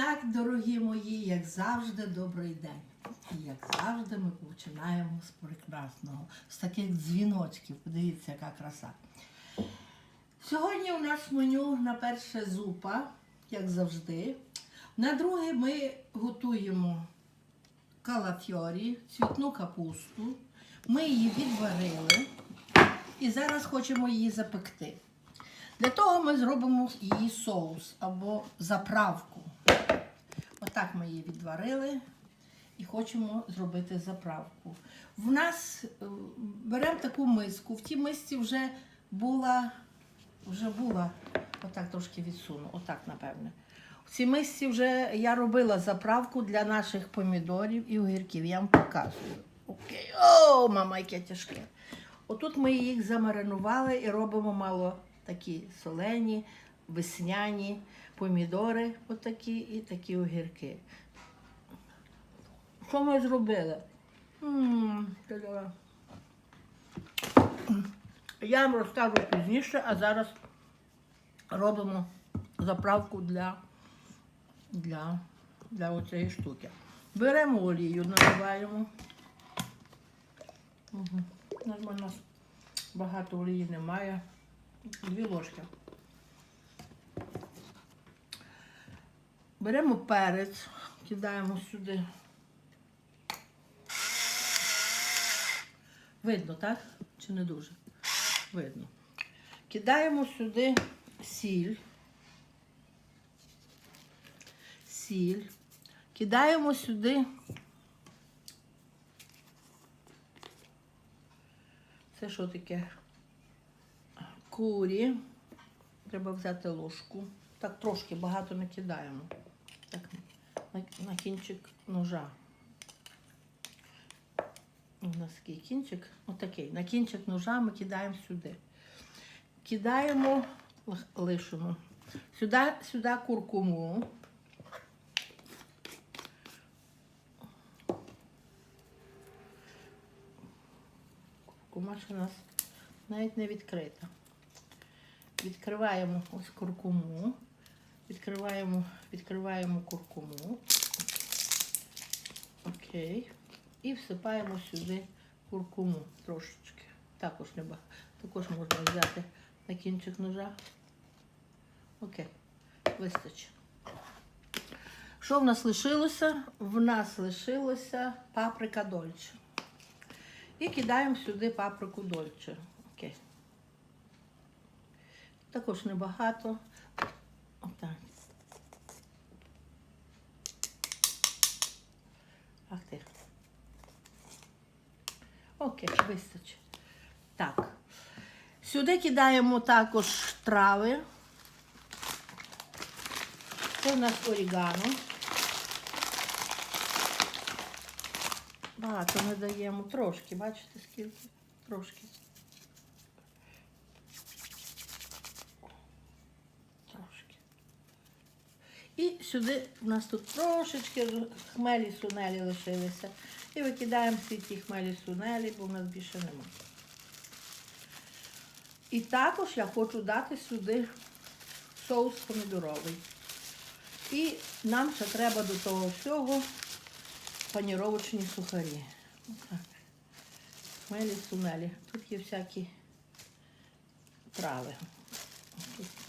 так, дорогі мої, як завжди, добрий день. І як завжди, ми починаємо з прекрасного, з таких дзвіночків. Подивіться, яка краса. Сьогодні у нас меню на перше зупа, як завжди. На друге ми готуємо калафьорі, цвітну капусту. Ми її відварили і зараз хочемо її запекти. Для того ми зробимо її соус або заправку. Отак ми її відварили і хочемо зробити заправку. В нас е, беремо таку миску. В тій мисці вже була, вже була, отак трошки відсуну, отак, напевне. В цій мисці вже я робила заправку для наших помідорів і огірків. Я вам показую. Окей. О, мама, яке тяжке. Отут ми їх замаринували і робимо мало такі солені, весняні помідори, отакі і такі огірки. Що ми зробили? Я вам розкажу пізніше, а зараз робимо заправку для, для, для оцієї штуки. Беремо олію, наливаємо. Угу. У нас багато олії немає. Дві ложки. Беремо перець, кидаємо сюди. Видно, так? Чи не дуже? Видно. Кидаємо сюди сіль. Сіль. Кидаємо сюди. Це що таке? Курі. Треба взяти ложку. Так трошки багато не кидаємо. Так, на, кінчик ножа. У нас такий кінчик, отакий. На кінчик ножа ми кидаємо сюди. Кидаємо, лиш- лишимо. Сюди, сюди куркуму. Куркума ще у нас навіть не відкрита. Відкриваємо ось куркуму. Відкриваємо, відкриваємо куркуму. Окей. І всипаємо сюди куркуму трошечки. Також небагато. Також можна взяти на кінчик ножа. Окей, вистачить. Що в нас лишилося? В нас лишилося паприка дольче. І кидаємо сюди паприку дольче. Окей. Також небагато. Окей, вистачить. Так. Сюди кидаємо також трави. Це у нас орігано. Багато не даємо трошки, бачите, скільки? Трошки. Трошки. І сюди у нас тут трошечки хмелі сунелі лишилися. І викидаємо всі ті хмелі сунелі, бо в нас більше немає. І також я хочу дати сюди соус помідоровий. І нам ще треба до того всього паніровочні сухарі. Отак. Хмелі сунелі. Тут є всякі трави.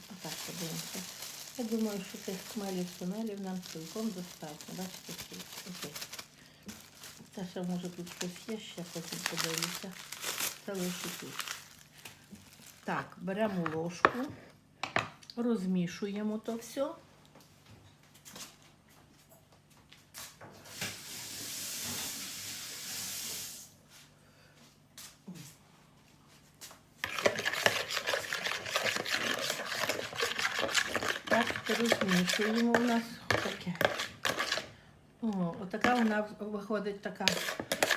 Отак подивимося. Я думаю, що тих хмелів сунелів нам цілком достатньо. Бачите? Окей. Та ще може тут щось є, ще потім подивлюся. Та лише тут. Так, беремо ложку, розмішуємо то все. Так, розмішуємо у нас таке. О, отака вона виходить така,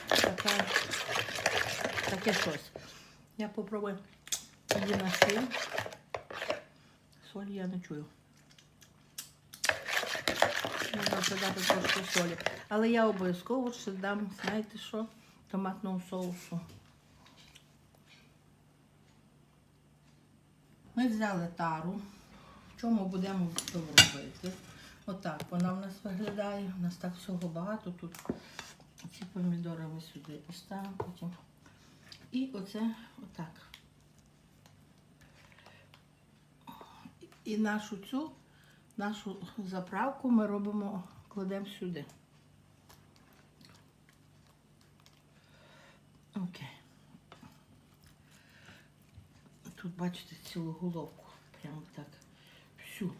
така, таке щось. Я попробую її на сіль. Солі я не чую. Можна додати трошки солі. Але я обов'язково ще дам, знаєте що, томатного соусу. Ми взяли тару. В чому будемо робити? Отак вона в нас виглядає. У нас так всього багато тут. Ці помідори ми сюди поставимо потім. І оце отак. І нашу цю, нашу заправку ми робимо, кладемо сюди. Окей. Тут бачите цілу головку. Прямо так. Всю.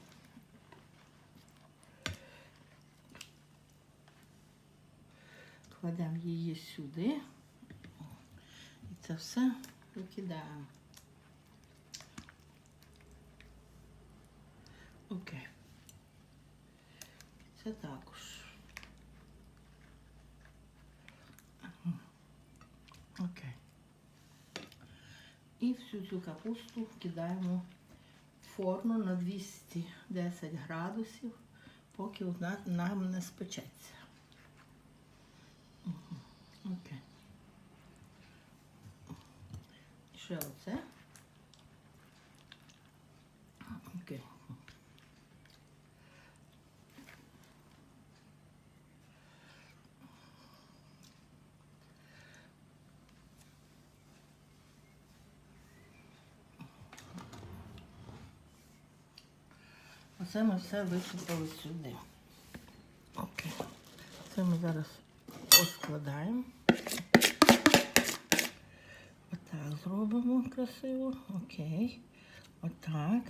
Кладемо її сюди. І це все викидаємо. Окей. Це також. Окей. І всю цю капусту кидаємо в форму на 210 градусів, поки вона нам не спечеться. Мгм. Окей. Ще оце. Окей. Оце ми все висипали сюди. Окей. Це ми зараз поскладаємо. Отак зробимо красиво. Окей. Отак.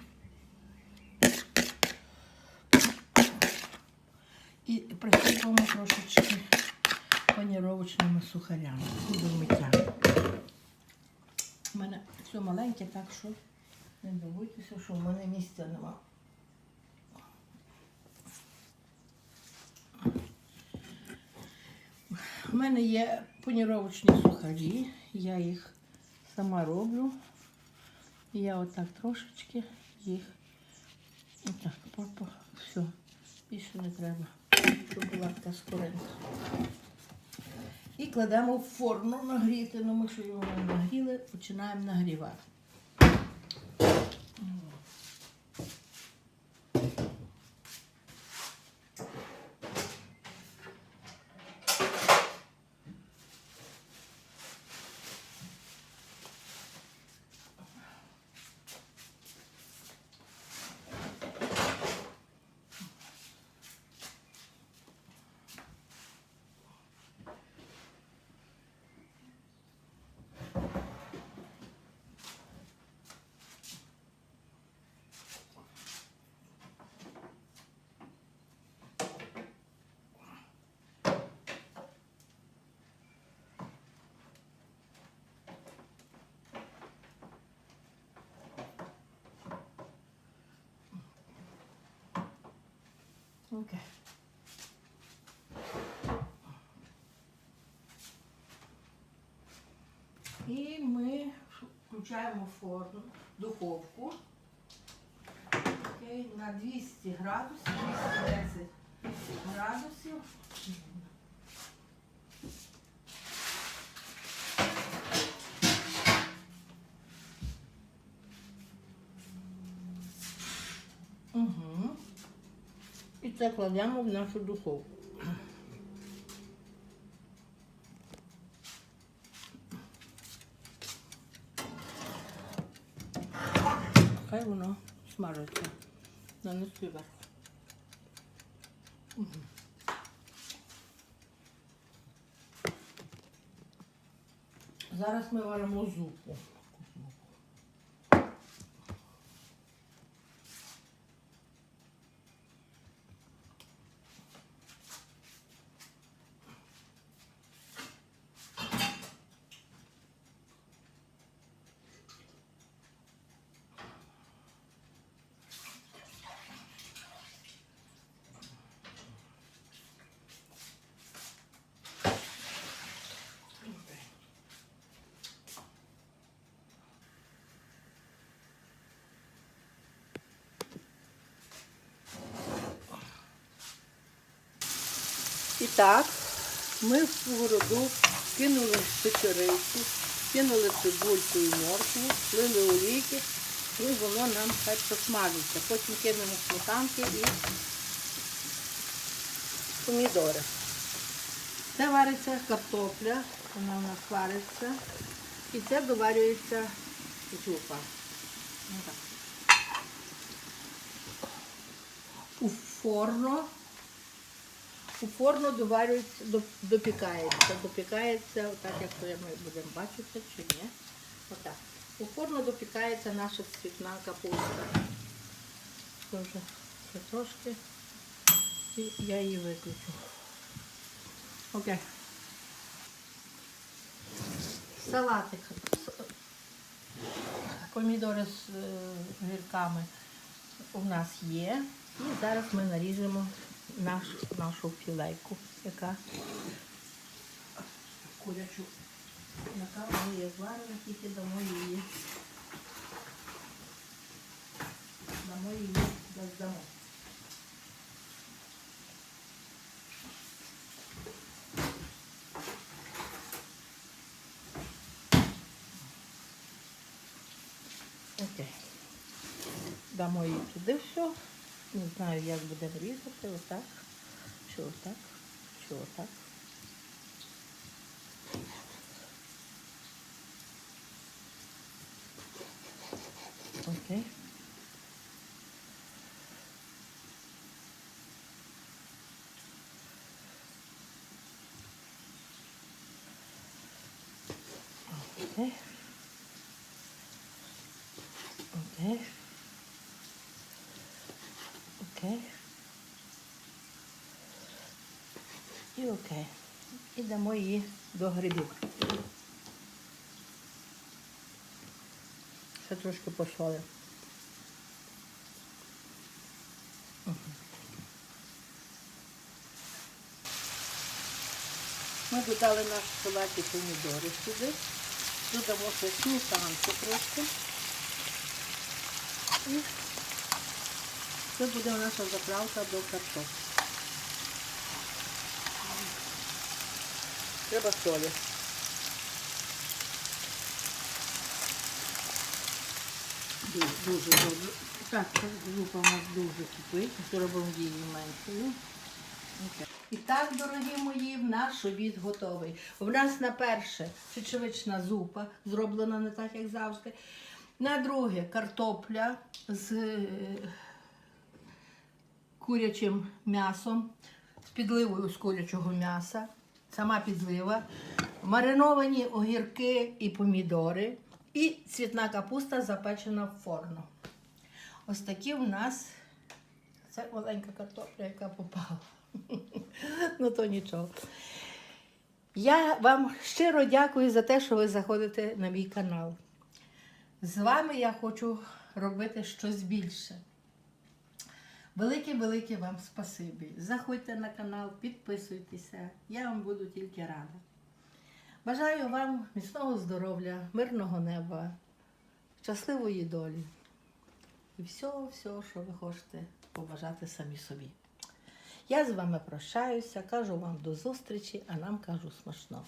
І присипаємо трошечки паніровочними сухарями до миття. У мене все маленьке, так що не дивуйтеся, що в мене місця немає. У мене є паніровочні сухарі, я їх сама роблю. Я отак трошечки їх отак, папа, все, більше не треба. Шоколадка скоренька. І кладемо в форму нагріти, ну ми що його нагріли, починаємо нагрівати. Окей. І ми включаємо форму, духовку Окей, на 200 градусів, 210 градусів. Угу. І кладемо в нашу духовку. Хай воно смажиться. Нанеси вверх. Мгм. Зараз ми варимо зупу. І так, ми в сковороду кинули печериці, кинули цибульку і моркву, слили олійки, і воно нам хай посмажиться. Потім кинемо сметанки і помідори. Це вариться картопля, вона у нас вариться. І це доварюється. Отак. У форму. У форму доварюється, допікається. Допікається, отак як ми будемо бачити, чи ні. Отак. У форму допікається наша цвітна капуста. Це вже трошки. І я її виключу. Окей. Салатик. Помідори з е, гірками у нас є. І зараз ми наріжемо наш, нашу філейку, яка курячу, яка ми є зварена, тільки дамо її. Дамо її, здамо. Окей. Дамо її туди все. Не знаю, як будемо різати, отак, чи отак, чи отак. Окей. Окей. Окей. І окей. І дамо її до грибів. Ще трошки посоли. Ми додали наш салат і помідори сюди. Додамо ще сметанку трошки. І це буде наша заправка до картоплі. Треба солі. Дуже, добре. Так, зупа у нас дуже кипить. Зробимо її меншою. І так, дорогі мої, наш обід готовий. У нас на перше чечевична зупа, зроблена не так, як завжди. На друге картопля з е, курячим м'ясом, з підливою з курячого м'яса, сама підлива, мариновані огірки і помідори, і цвітна капуста запечена в форму. Ось такі в нас це маленька картопля, яка попала. ну то нічого. Я вам щиро дякую за те, що ви заходите на мій канал. З вами я хочу робити щось більше. Велике-велике вам спасибі. Заходьте на канал, підписуйтеся. Я вам буду тільки рада. Бажаю вам міцного здоров'я, мирного неба, щасливої долі. І всього, всього, що ви хочете побажати самі собі. Я з вами прощаюся, кажу вам до зустрічі, а нам кажу смачного.